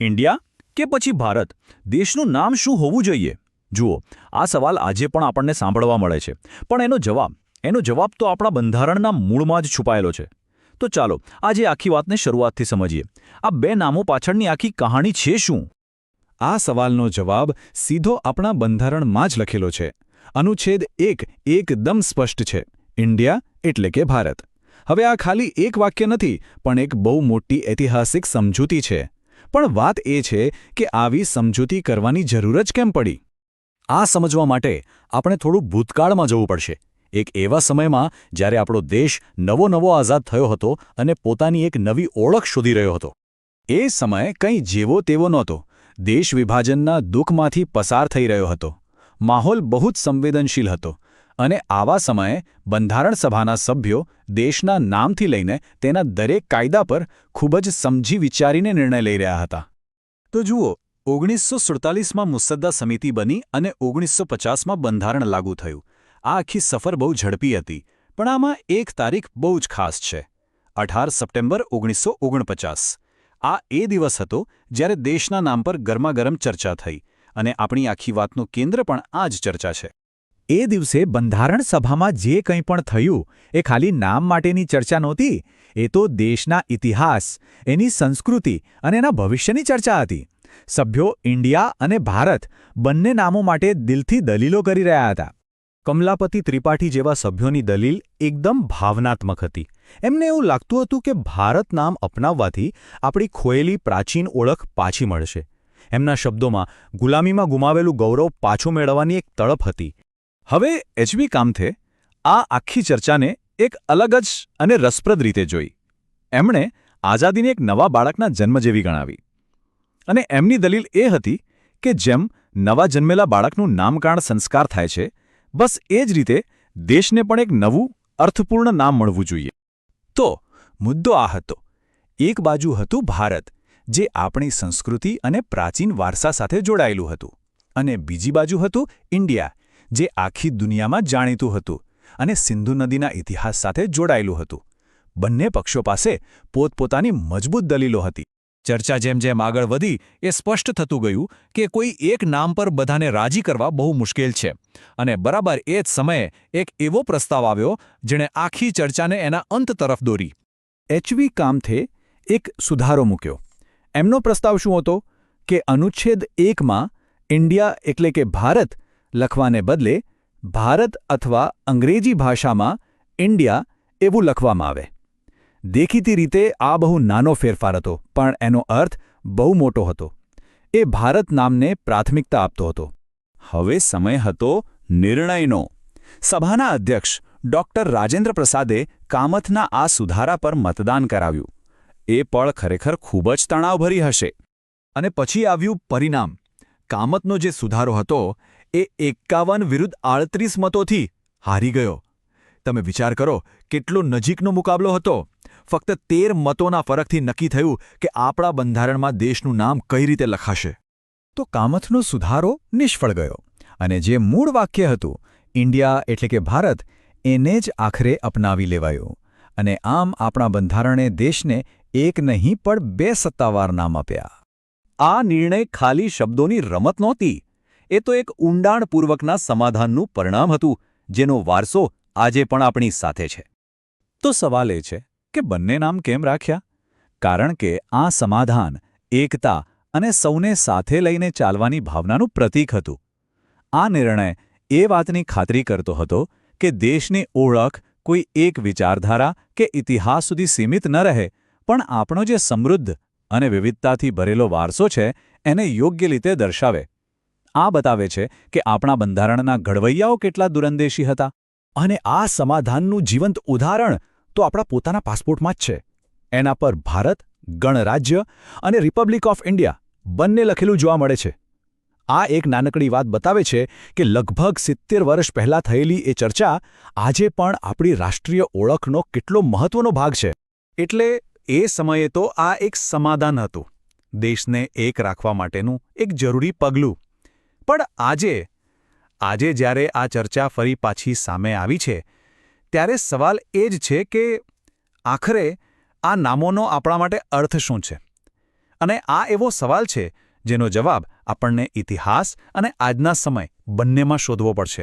India કે પછી ભારત? દેશનું નામ શું હોવું જોઈએ? જુઓ, આ સવાલ આજે પણ આપણને સાંભળવા મળે છે. પણ એનો જવાબ એનો જવાબ તો આપણા બંધારણના મૂળમાં જ છુપાયેલો છે. તો ચાલો, આજે આખી વાતને શરૂઆતથી સમજીએ. આ બે નામો પાછળની આખી કહાણી છે શું? આ સવાલનો જવાબ સીધો આપણા બંધારણમાં જ લખેલો છે. અનુચ્છેદ એક એકદમ સ્પષ્ટ છે. ઇન્ડિયા એટલે કે ભારત. હવે આ ખાલી એક વાક્ય નથી, પણ એક બહુ મોટી ઐતિહાસિક સમજૂતી છે. પણ વાત એ છે કે આવી સમજૂતી કરવાની જરૂર જ કેમ પડી? આ સમજવા માટે આપણે થોડું ભૂતકાળમાં જવું પડશે. એક એવા સમયમાં જ્યારે આપણો દેશ નવો નવો આઝાદ થયો હતો અને પોતાની એક નવી ઓળખ શોધી રહ્યો હતો. એ સમય કંઈ જેવો તેવો નહોતો. દેશ વિભાજનના દુઃખમાંથી પસાર થઈ રહ્યો હતો. માહોલ બહુ જ સંવેદનશીલ હતો. અને આવા સમયે બંધારણ સભાના સભ્યો દેશના નામથી લઈને તેના દરેક કાયદા પર ખૂબ જ સમજી વિચારીને નિર્ણય લઈ રહ્યા હતા. તો જુઓ ઓગણીસો સુડતાલીસમાં મુસદ્દા સમિતિ બની અને ઓગણીસો પચાસમાં બંધારણ લાગુ થયું. આ આખી સફર બહુ ઝડપી હતી, પણ આમાં એક તારીખ બહુ જ ખાસ છે. અઢાર સપ્ટેમ્બર ઓગણીસો ઓગણપચાસ. આ એ દિવસ હતો જ્યારે દેશના નામ પર ગરમાગરમ ચર્ચા થઈ અને આપણી આખી વાતનું કેન્દ્ર પણ આ જ ચર્ચા છે. એ દિવસે બંધારણ સભામાં જે કંઈ પણ થયું, એ ખાલી નામ માટેની ચર્ચા નહોતી, એ તો દેશના ઇતિહાસ, એની સંસ્કૃતિ અને એના ભવિષ્યની ચર્ચા હતી. સભ્યો ઇન્ડિયા અને ભારત બંને નામો માટે દિલથી દલીલો કરી રહ્યા હતા. કમલાપતિ ત્રિપાઠી જેવા સભ્યોની દલીલ એકદમ ભાવનાત્મક હતી. એમને એવું લાગતું હતું કે ભારત નામ અપનાવવાથી આપણી ખોયેલી પ્રાચીન ઓળખ પાછી મળશે. એમના શબ્દોમાં ગુલામીમાં ગુમાવેલું ગૌરવ પાછું મેળવવાની એક તડપ હતી. હવે એચબી કામથે આ આખી ચર્ચાને એક અલગ જ અને રસપ્રદ રીતે જોઈ. એમણે આઝાદીને એક નવા બાળકના જન્મ જેવી ગણાવી. અને એમની દલીલ એ હતી કે જેમ નવા જન્મેલા બાળકનું નામકરણ સંસ્કાર થાય છે, બસ એ જ રીતે દેશને પણ એક નવું, અર્થપૂર્ણ નામ મળવું જોઈએ. તો મુદ્દો આ હતો. એક બાજુ હતું ભારત, જે આપણી સંસ્કૃતિ અને પ્રાચીન વારસા સાથે જોડાયેલું હતું. અને બીજી બાજુ હતું ઇન્ડિયા જે આખી દુનિયામાં જાણીતું હતું અને સિંધુ નદીના ઇતિહાસ સાથે જોડાયેલું હતું. બંને પક્ષો પાસે પોતપોતાની મજબૂત દલીલો હતી. ચર્ચા જેમ જેમ આગળ વધી, એ સ્પષ્ટ થતું ગયું કે કોઈ એક નામ પર બધાને રાજી કરવા બહુ મુશ્કેલ છે. અને બરાબર એ જ સમયે એક એવો પ્રસ્તાવ આવ્યો, જેણે આખી ચર્ચાને એના અંત તરફ દોરી. એચવી કામથે એક સુધારો મૂક્યો. એમનો પ્રસ્તાવ શું હતો? કે અનુચ્છેદ એકમાં ઇન્ડિયા એટલે કે ભારત લખવાને બદલે ભારત અથવા અંગ્રેજી ભાષામાં ઇન્ડિયા એવું લખવામાં આવે. દેખીતી રીતે આ બહુ નાનો ફેરફાર હતો, પણ એનો અર્થ બહુ મોટો હતો. એ ભારત નામને પ્રાથમિકતા આપતો હતો. હવે સમય હતો નિર્ણયનો. સભાના અધ્યક્ષ ડોક્ટર રાજેન્દ્ર પ્રસાદે કામથના આ સુધારા પર મતદાન કરાવ્યું. એ પળ ખરેખર ખૂબ જ તણાવભરી હશે. અને પછી આવ્યું પરિણામ. કામતનો જે સુધારો હતો એ એકાવન વિરુદ્ધ આડત્રીસ મતોથી હારી ગયો. તમે વિચાર કરો, કેટલો નજીકનો મુકાબલો હતો. ફક્ત તેર મતોના ફરકથી નક્કી થયું કે આપણા બંધારણમાં દેશનું નામ કઈ રીતે લખાશે. તો કામથનો સુધારો નિષ્ફળ ગયો અને જે મૂળ વાક્ય હતું, ઇન્ડિયા એટલે કે ભારત એને જ આખરે અપનાવી લેવાયું. અને આમ આપણા બંધારણે દેશને એક નહીં પણ બે સત્તાવાર નામ આપ્યા. આ નિર્ણય ખાલી શબ્દોની રમત નહોતી. એ તો એક ઊંડાણપૂર્વકના સમાધાનનું પરિણામ હતું, જેનો વારસો આજે પણ આપણી સાથે છે. તો સવાલ એ છે કે બંને નામ કેમ રાખ્યા? કારણ કે આ સમાધાન, એકતા અને સૌને સાથે લઈને ચાલવાની ભાવનાનું પ્રતીક હતું. આ નિર્ણય એ વાતની ખાતરી કરતો હતો કે દેશની ઓળખ કોઈ એક વિચારધારા કે ઇતિહાસ સુધી સીમિત ન રહે, પણ આપણો જે સમૃદ્ધ અને વિવિધતાથી ભરેલો વારસો છે, એને યોગ્ય રીતે દર્શાવે. આ બતાવે છે કે આપણા બંધારણના ઘડવૈયાઓ કેટલા દુરંદેશી હતા. અને આ સમાધાનનું જીવંત ઉદાહરણ તો આપણા પોતાના પાસપોર્ટમાં જ છે. એના પર ભારત, ગણરાજ્ય અને રિપબ્લિક ઓફ ઇન્ડિયા બંને લખેલું જોવા મળે છે. આ એક નાનકડી વાત બતાવે છે કે લગભગ સિત્તેર વર્ષ પહેલાં થયેલી એ ચર્ચા આજે પણ આપણી રાષ્ટ્રીય ઓળખનો કેટલો મહત્વનો ભાગ છે. એટલે એ સમયે તો આ એક સમાધાન હતું. દેશને એક રાખવા માટેનું એક જરૂરી પગલું. પણ આજે આજે જ્યારે આ ચર્ચા ફરી પાછી સામે આવી છે, ત્યારે સવાલ એ જ છે કે આખરે આ નામોનો આપણા માટે અર્થ શું છે? અને આ એવો સવાલ છે જેનો જવાબ આપણને ઇતિહાસ અને આજના સમય બંનેમાં શોધવો પડશે.